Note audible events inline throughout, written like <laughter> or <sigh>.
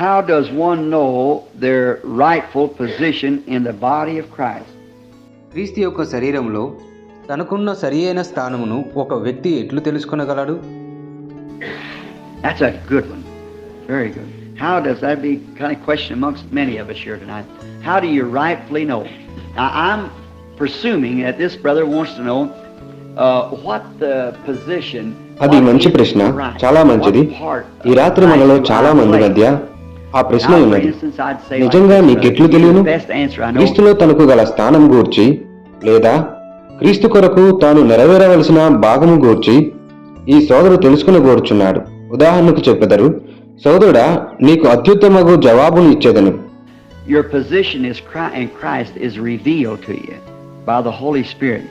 how does one know their rightful position in the body of Christ? క్రీస్తు యొక్క శరీరంలో తనకున్న సరియైన స్థానమును ఒక వ్యక్తి ఎట్లు తెలుసుకొనగలడు That's a good one. Very good. How does that be kind of question amongst many of us here tonight? How do you rightfully know? Now, I'm presuming that this brother wants to know uh, what the position. అది మంచి ప్రశ్న చాలా మంచిది ఈ రాత్రి మనలో చాలా మంది. మధ్య ఆ ప్రశ్న ఉన్నది నిజంగా నీకెట్లు తెలియను. క్రీస్తులో తనకు గల స్థానం గూర్చి లేదా క్రీస్తు కొరకు తాను నెరవేరవలసిన భాగము గూర్చి ఈ సోదరు తెలుసుకుని కోరుచున్నాడు ఉదాహరణకు చెప్పెదరు సోదరుడా నీకు అత్యుత్తమగు జవాబును ఇచ్చేదను Your position is Christ, in Christ is revealed to you by the Holy Spirit.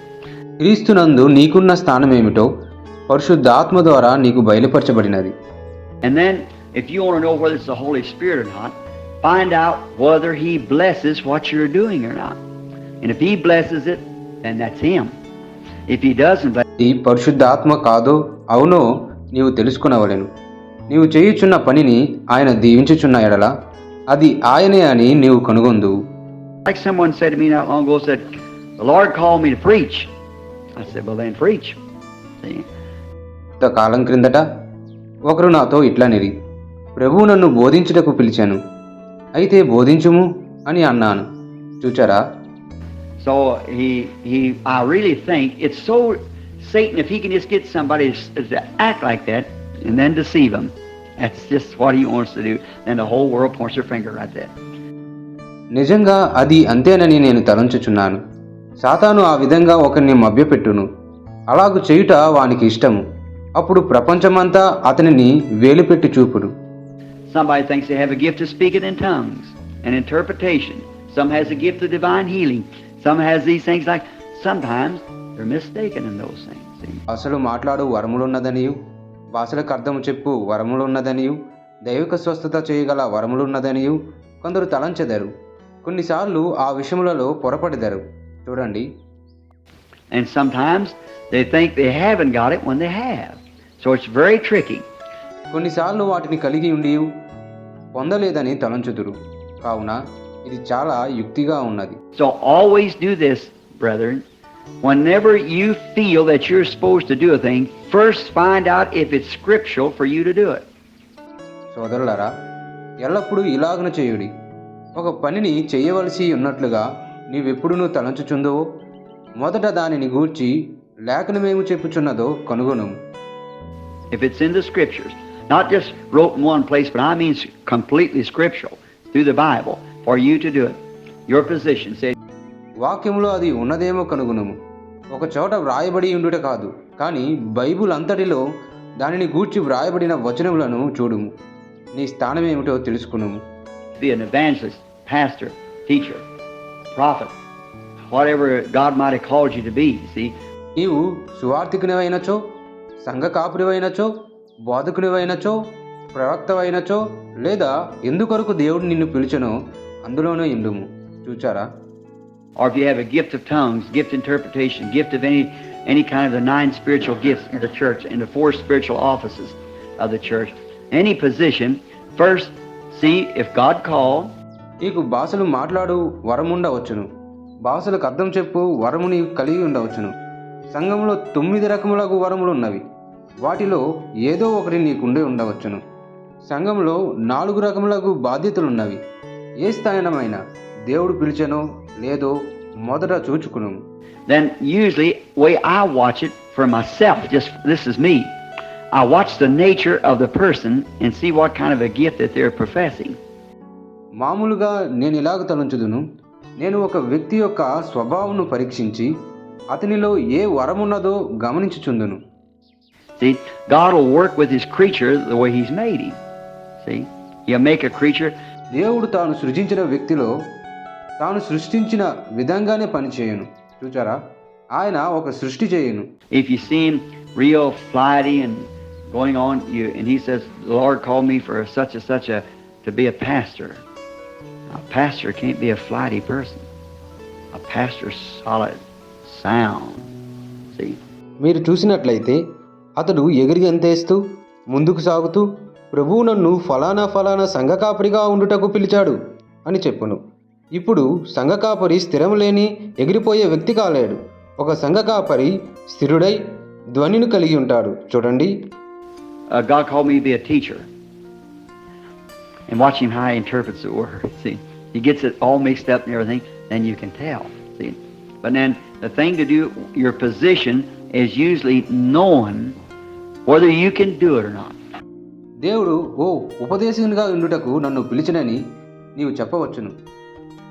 క్రీస్తునందు నీకున్న స్థానం ఏమిటో పరిశుద్ధాత్మ ద్వారా నీకు బయలుపరచబడినది And then, if you want to know whether it's the Holy Spirit or not, find out whether He blesses what you're doing or not. And if He blesses it, then that's Him. If He doesn't bless ఇది పరిశుద్ధాత్మ కాదో అవునో నీవు తెలుసుకునవలెను నీవు చేయుచున్న పనిని ఆయన దీవించుచున్న ఎడల అది ఆయనే అని నీవు కనుగొందు like someone said to me not long ago, said, The Lord called me to preach. I said, Well, then preach. See? కాలం క్రిందట ఒకరు నాతో ఇట్లనిరి ప్రభువు నన్ను బోధించుటకు పిలిచాను. అయితే బోధించుము అని అన్నాను. చూచారా? So I really think it's so sad if he can like that then deceive him that's just what he wants to and the whole world points your finger నిజంగా అది అంతేనని నేను తలంచుచున్నాను. సాతాను ఆ విధంగా ఒకరిని మభ్యపెట్టును. అలాగు చేయుట వానికి ఇష్టము. అప్పుడు ప్రపంచమంతా అతనిని వేలిపెట్టి చూపుడు చూపుడు Somebody thinks they have a gift of speaking in tongues and interpretation. Some has a gift of divine healing. Some has these things like sometimes they're mistaken in those things. భాషలు మాట్లాడు వరములున్నదనియు భాషలకు అర్థము చెప్పు వరములున్నదనియు దైవిక స్వస్థత చేయగల వరములున్నదనియు కొందరు తలంచెదరు కొన్నిసార్లు ఆ విషయములలో పొరపడెదరు చూడండి And sometimes they think they haven't got it when they have. So it's very tricky. కొన్నిసార్లు వాటిని కలిగి ఉండి పొందలేదని తలంచుదురు. కావున ఇది చాలా యుక్తిగా ఉన్నది. So always do this brother whenever you feel that you're supposed to do a thing first find out if it's scriptural for you to do it. సోదరులారా ఎల్లప్పుడూ ఇలాగను చేయుడి. ఒక పనిని చేయవలసి ఉన్నట్లుగా నీవెప్పుడును తలంచుచుందో మొదట దానిని గూర్చి లేఖనమేమి చెప్పుచున్నదో కనుగొను. If it's in the scriptures not just wrote in one place, but I mean completely scriptural through the Bible for you to do it. Your position, say, వాక్యములో అది ఉన్నదేమో కనుగొనుము ఒక చోట వ్రాయబడి ఉండుట కాదు కానీ బైబుల్ అంతటిలో దానిని గూర్చి వ్రాయబడిన వచనములను చూడుము నీ స్థానమేమిటో తెలుసుకునుము be an evangelist, pastor, teacher, prophet, whatever God might have called you to be. See, నీవు సువార్థికునివైనచో సంఘ కాపురివైనచో బోధకునివైనచో ప్రవక్తవైనచో లేదా ఎందుకొరకు దేవుడు నిన్ను పిలిచెనో అందులోనే ఇండుము చూచారా or if you have a gift of tongues, gift interpretation, gift of any any kind of the nine spiritual gifts in the church, in the four spiritual offices of the church, any position, first see if God called, నీకు భాషలు మాట్లాడు వరముండవచ్చును భాషలకు అర్థం చెప్పు వరము నీవు కలిగి ఉండవచ్చును సంఘంలో తొమ్మిది రకములకు వరములు ఉన్నవి వాటిలో ఏదో ఒకటి నీకుండి ఉండవచ్చును. సంఘంలో నాలుగు రకములకు బాధ్యతలున్నవి. ఏ స్థానమైన దేవుడు పిలిచెనో లేదో మొదట చూచుకును. Then usually way I watch it for myself, just this is me. I watch the nature of the person and see what kind of a gift that they're professing. మామూలుగా నేను ఇలాగ తలంచుదును. నేను ఒక వ్యక్తి యొక్క స్వభావమును పరీక్షించి అతనిలో ఏ వరమున్నదో గమనించుచుందును. See, God will work with His creature the way He's made him. See, He'll make a creature దేవుడు తాను సృజించిన వ్యక్తిలో తాను సృష్టించిన విధంగానే పనిచేయను చూచారా ఆయన ఒక సృష్టి చేయను If you see him real flighty and going on, you and he says, "The Lord called me for such and such a to be a pastor." A pastor can't be a flighty person. A pastor's solid, sound. See, మీరు చూసినట్లయితే అతడు ఎగిరి ఎంతేస్తూ ముందుకు సాగుతూ ప్రభువు నన్ను ఫలానా ఫలానా సంఘకాపరిగా ఉండుటకు పిలిచాడు అని చెప్పును. ఇప్పుడు సంఘకాపరి స్థిరం లేని ఎగిరిపోయే వ్యక్తి కాలేడు. ఒక సంఘకాపరి స్థిరుడై ధ్వనిను కలిగి ఉంటాడు. చూడండి. He gets it all mixed up and everything, then you can tell. See? But then the thing to do, your position is usually known whether you can do it or not. దేవుడు ఓ ఉపదేశకునిగా ఉండుటకు నన్ను పిలిచినని నీవు చెప్పవచ్చును.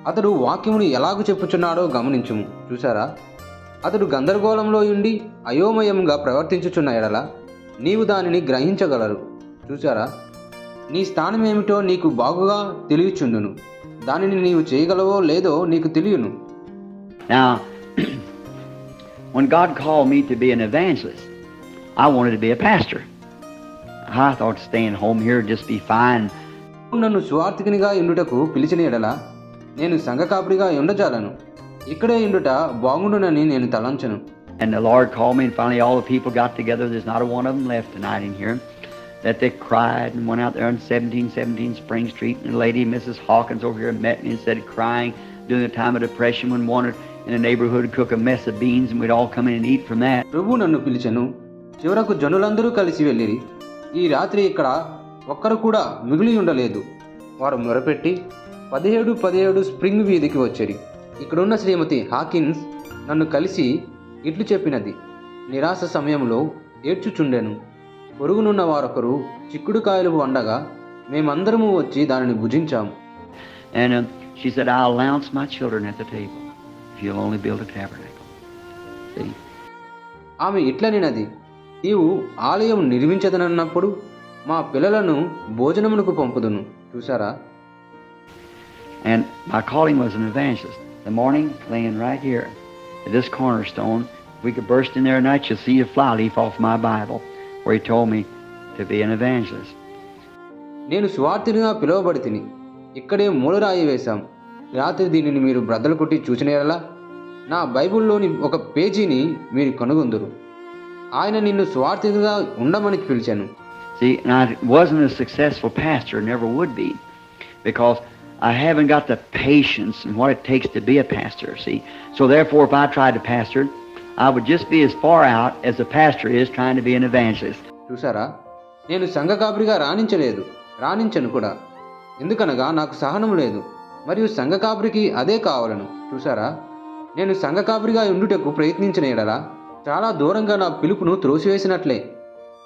అతడు వాక్యమును ఎలాగూ చెప్పుచున్నాడో గమనించుము. చూసారా అతడు గందరగోళంలో ఉండి అయోమయంగా ప్రవర్తించుచున్న ఎడల నీవు దానిని గ్రహించగలరు. చూసారా నీ స్థానం ఏమిటో నీకు బాగుగా తెలియచుండును. దానిని నీవు చేయగలవో లేదో నీకు తెలియను. Now, <clears throat> when God called me to be an evangelist, I wanted to be a pastor. I thought staying home here would just be fine. నన్ను సువార్థికునిగా ఉండుటకు పిలిచిన ఎడల నేను సంఘ కాపురిగా ఉండజాలను ఇక్కడే ఉండుట బాగుండునని నేను తలంచను And the Lord called me, and finally all the people got together. There's not a one of them left tonight in here. That they cried and went out there on 1717 Spring Street. And a lady, Mrs. Hawkins, over here met me and said, crying during a time of depression when wanted in the neighborhood to cook a mess of beans, and we'd all come in and eat from that. ప్రభు నన్ను పిలిచెను చివరకు జనులందరూ కలిసి వెళ్ళిరి. ఈ రాత్రి ఇక్కడ ఒక్కరు కూడా మిగిలి ఉండలేదు. వారు మొరపెట్టి పదిహేడు పదిహేడు స్ప్రింగ్ వీధికి వచ్చేరి. ఇక్కడున్న శ్రీమతి హాకిన్స్ నన్ను కలిసి ఇట్లు చెప్పినది. నిరాశ సమయంలో ఏడ్చుచుండెను. పొరుగునున్న వారొకరు చిక్కుడుకాయలు వండగా మేమందరము వచ్చి దానిని భుజించాము. And she said, I'll announce my children at the table. If you'll only build a tabernacle. See? ఆమె ఇట్లనినది. నీవు ఆలయం నిర్మించదనన్నప్పుడు మా పిల్లలను భోజనమునకు పంపుదును చూసారా And my calling was an evangelist. The morning, laying right here at this cornerstone, if we could burst in there tonight, you'll see a fly leaf off my Bible where he told me to be an evangelist. నేను సువార్తినిగా పిలువబడి తిని ఇక్కడే మూలరాయి వేశాం రాత్రి దీనిని మీరు బ్రద్దలు కొట్టి చూచినేలా నా బైబిల్లోని ఒక పేజీని మీరు కనుగొందురు ఆయన నిన్ను స్వార్థిగా ఉండమని పిలిచాను See, and I wasn't a successful pastor, never would be, because I haven't got the patience and what it takes to be a pastor, see. So therefore, if I tried to pastor, I would just be as far out as a pastor is trying to be an evangelist. చూసారా నేను సంఘ కాపురిగా రాణించలేదు రాణించను కూడా ఎందుకనగా నాకు సహనం లేదు మరియు సంఘ కాపురికి అదే కావాలను చూసారా నేను సంఘ కాపురిగా ఉండుటకు ప్రయత్నించిన ఎడల చాలా దూరంగా నా పిలుపును త్రోసివేసినట్లే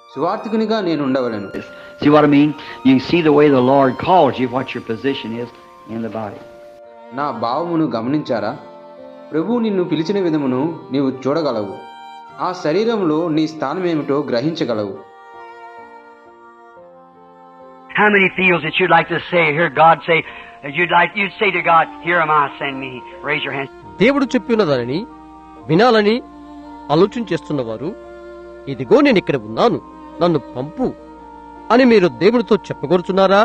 సువార్థికునిగా నేను ఉండవలను See what I mean? You see the way the Lord calls you, what your position is in the body. నా భావమును గమనించారా ప్రభు నిన్ను పిలిచిన విధమును నీవు చూడగలవు ఆ శరీరంలో నీ స్థానం ఏమిటో గ్రహించగలవు How many feels that you'd like to say, hear God say, that you'd like, you'd say to God, here am I, send me. Raise your hands. దేవుడు చెప్పిన దానిని వినాలని ఆలోచన చేస్తున్నవారు ఇదిగో నేను ఇక్కడ ఉన్నాను నన్ను పంపు అని మీరు దేవుడితో చెప్పగోరుచున్నారా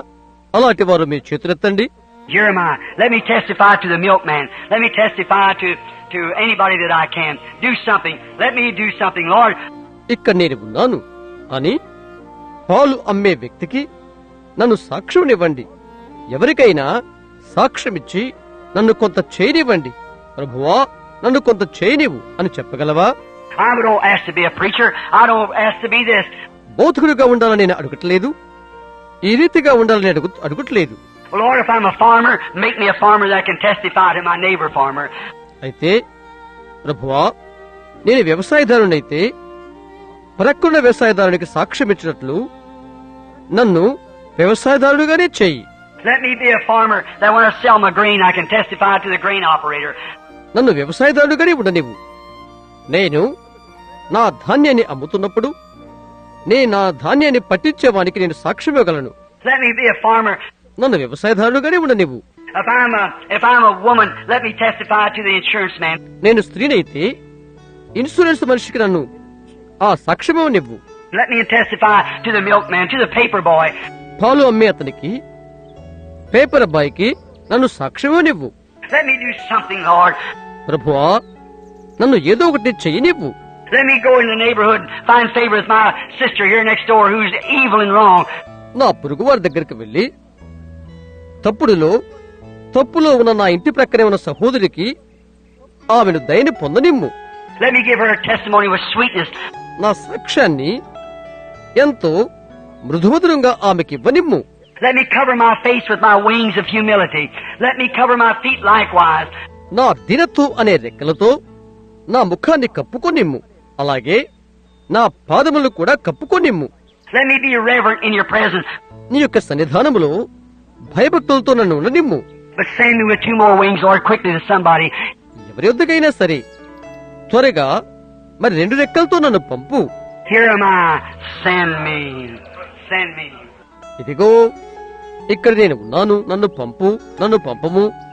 అలాంటి వారు మీ చేతులెత్తండి Here am I. Let me testify to the milkman. Let me testify to, to anybody that I can. Do something. Let me do something, Lord. ఇక్కడ నేను ఉన్నాను అని పాలు అమ్మే వ్యక్తికి నన్ను సాక్ష్యమివ్వండి ఎవరికైనా సాక్ష్యమిచ్చి నన్ను కొంత చేయనివ్వండి ప్రభువా నన్ను కొంత చేయనివ్వు అని చెప్పగలవా బోధకుడిగా ఉండాలని నేను అడగట్లేదు. ఈ రీతిగా ఉండాలని అడగట్లేదు. అయితే ప్రభువా నేను వ్యవసాయదారునైతే ప్రకృతి వ్యవసాయదారునికి సాక్ష్యం ఇచ్చినట్లు నన్ను వ్యవసాయదారుడుగానే చెయ్యి నన్ను వ్యవసాయదారుడుగానే ఉండనివ్వు. నేను నా ధాన్యాన్ని అమ్ముతున్నప్పుడు నే నా ధాన్యాన్ని పట్టించేవానికి నేను సాక్ష్యం ఇవ్వగలను. నన్ను వ్యవసాయదారుడుగానే man. నేను స్త్రీనైతే ఇన్సూరెన్స్ మనిషికి నన్ను ఆ సాక్ష్యం ఇవ్వనివ్వు Let me testify to the milkman, to the paper boy. పాలు అమ్మే అతనికి పేపర్ అబ్బాయికి నన్ను సాక్ష్యం ఇవ్వనివ్వు Let me do something, Lord. ప్రభువా నన్ను ఏదో ఒకటి చెయ్యి చేయనివ్వు నా పురుగు వారి దగ్గరికి వెళ్ళి తప్పుడులో తప్పులో ఉన్న నా ఇంటి ప్రక్కనే ఉన్న సహోదరికి ఆమెను దయని పొందనిమ్ము. నా సాక్ష్యాన్ని ఎంతో మృదుమధురంగా ఆమెకి ఇవ్వనిమ్ము. Let me cover my face with my wings of humility. Let me cover my feet likewise. నా ముఖాన్ని కప్పుకొనిమ్ము. అలాగే నా పాదములు కూడా కప్పుకొనిమ్ము. నీ యొక్క సన్నిధానములో భయభక్తులతో నన్ను ఉండనిమ్ము. ఎవరి వద్దకైనా సరే త్వరగా మరి రెండు రెక్కలతో నన్ను పంపు. ఇదిగో ఇక్కడ నేను ఉన్నాను నన్ను పంపు నన్ను పంపము.